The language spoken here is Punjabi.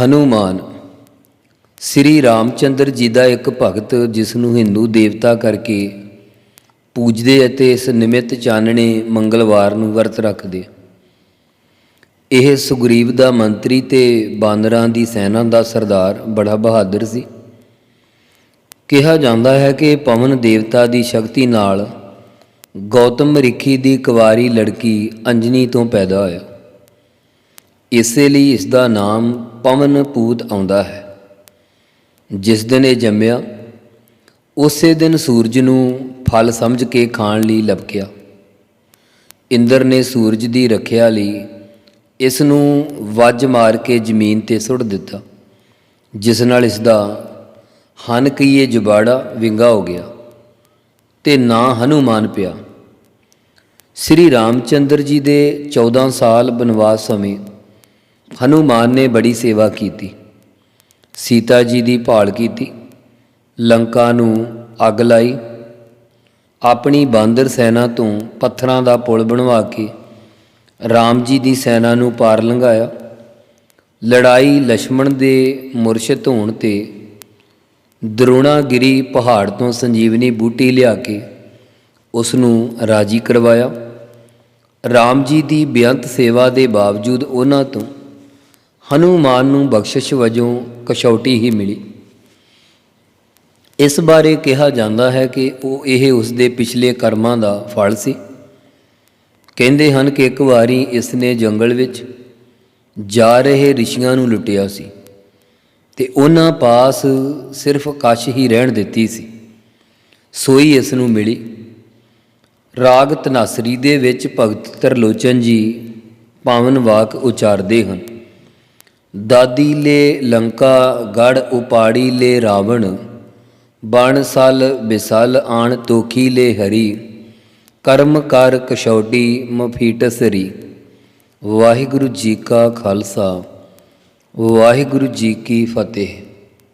ਹਨੂਮਾਨ, ਸ੍ਰੀ ਰਾਮਚੰਦਰ ਜੀ ਦਾ ਇੱਕ ਭਗਤ ਜਿਸ ਨੂੰ ਹਿੰਦੂ ਦੇਵਤਾ ਕਰਕੇ ਪੂਜਦੇ ਅਤੇ ਇਸ ਨਿਮਿਤ ਚਾਨਣੇ ਮੰਗਲਵਾਰ ਨੂੰ ਵਰਤ ਰੱਖਦੇ। ਇਹ ਸੁਗਰੀਵ ਦਾ ਮੰਤਰੀ ਤੇ ਬਾਂਦਰਾਂ ਦੀ ਸੈਨਾ ਦਾ ਸਰਦਾਰ ਬੜਾ ਬਹਾਦਰ ਸੀ। ਕਿਹਾ ਜਾਂਦਾ ਹੈ ਕਿ ਪਵਨ ਦੇਵਤਾ ਦੀ ਸ਼ਕਤੀ ਨਾਲ ਗੌਤਮ ਰਿਖੀ ਦੀ ਕੁਵਾਰੀ ਲੜਕੀ ਅੰਜਨੀ ਤੋਂ ਪੈਦਾ ਹੋਇਆ। ਇਸੇ ਲਈ ਇਸ ਦਾ ਨਾਮ ਪਵਨ ਪੂਤ ਆਉਂਦਾ ਹੈ। ਜਿਸ ਦਿਨ ਇਹ ਜੰਮਿਆ, ਉਸੇ ਦਿਨ ਸੂਰਜ ਨੂੰ ਫਲ ਸਮਝ ਕੇ ਖਾਣ ਲਈ ਲਪਕਿਆ। ਇੰਦਰ ਨੇ ਸੂਰਜ ਦੀ ਰੱਖਿਆ ਲਈ ਇਸ ਨੂੰ ਵੱਜ ਮਾਰ ਕੇ ਜ਼ਮੀਨ ਤੇ ਸੁੱਟ ਦਿੱਤਾ, ਜਿਸ ਨਾਲ ਇਸ ਦਾ ਹਨ ਕਈਏ ਜੁਬਾੜਾ ਵਿੰਗਾ ਹੋ ਗਿਆ ਤੇ ਨਾਂ ਹਨੂਮਾਨ ਪਿਆ। ਸ੍ਰੀ ਰਾਮਚੰਦਰ ਜੀ ਦੇ 14 ਸਾਲ ਬਨਵਾਸ ਸਮੇਂ ਹਨੂਮਾਨ ਨੇ ਬੜੀ ਸੇਵਾ ਕੀਤੀ। ਸੀਤਾ ਜੀ ਦੀ ਭਾਲ ਕੀਤੀ। ਲੰਕਾ ਨੂੰ ਅੱਗ ਲਾਈ। ਆਪਣੀ ਬਾਂਦਰ ਸੈਨਾ ਤੋਂ ਪੱਥਰਾਂ ਦਾ ਪੁਲ ਬਣਵਾ ਕੇ ਰਾਮ ਜੀ ਦੀ ਸੈਨਾ ਨੂੰ ਪਾਰ ਲੰਘਾਇਆ। ਲੜਾਈ ਲక్ష్మణ ਦੇ ਮੁਰਸ਼ਿਦ ਹੋਣ ਤੇ ਦਰੁਣਾਗਿਰੀ ਪਹਾੜ ਤੋਂ ਸੰਜੀਵਨੀ ਬੂਟੀ ਲਿਆ ਕੇ ਉਸ ਨੂੰ ਰਾਜੀ ਕਰਵਾਇਆ। ਰਾਮ ਜੀ ਦੀ ਬੇਅੰਤ ਸੇਵਾ ਦੇ ਬਾਵਜੂਦ ਉਹਨਾਂ ਤੋਂ ਹਨੂਮਾਨ ਨੂੰ ਬਖਸ਼ਿਸ਼ ਵਜੋਂ ਕਸ਼ੌਟੀ ਹੀ ਮਿਲੀ। ਇਸ ਬਾਰੇ ਕਿਹਾ ਜਾਂਦਾ ਹੈ ਕਿ ਉਹ ਇਹ ਉਸ ਦੇ ਪਿਛਲੇ ਕਰਮਾਂ ਦਾ ਫਲ ਸੀ। ਕਹਿੰਦੇ ਹਨ ਕਿ ਇੱਕ ਵਾਰੀ ਇਸ ਨੇ ਜੰਗਲ ਵਿੱਚ ਜਾ ਰਹੇ ਰਿਸ਼ੀਆਂ ਨੂੰ ਲੁੱਟਿਆ ਸੀ ਤੇ ਉਹਨਾਂ ਪਾਸ ਸਿਰਫ ਕਸ਼ ਹੀ ਰਹਿਣ ਦਿੱਤੀ ਸੀ। ਸੋਈ ਇਸ ਨੂੰ ਮਿਲੀ। ਰਾਗ ਤਨਾਸਰੀ ਦੇ ਵਿੱਚ ਭਗਤ ਤਰਲੋਚਨ ਜੀ ਪਾਵਨ ਵਾਕ ਉਚਾਰਦੇ ਹਨ। ਦਾਦੀ ਲੈ ਲੰਕਾ, ਗੜ ਉਪਾੜੀ ਲੈ ਰਾਵਣ, ਬਣ ਸਲ ਬਿਸਲ ਆਣ ਤੋਖੀ ਲੈ ਹਰੀ, ਕਰਮ ਕਰ ਕਸ਼ੌਟੀ ਮਫੀਟਸਰੀ ਵਾਹਿਗੁਰੂ ਜੀ ਕਾ ਖਾਲਸਾ, ਵਾਹਿਗੁਰੂ ਜੀ ਕੀ ਫਤਿਹ।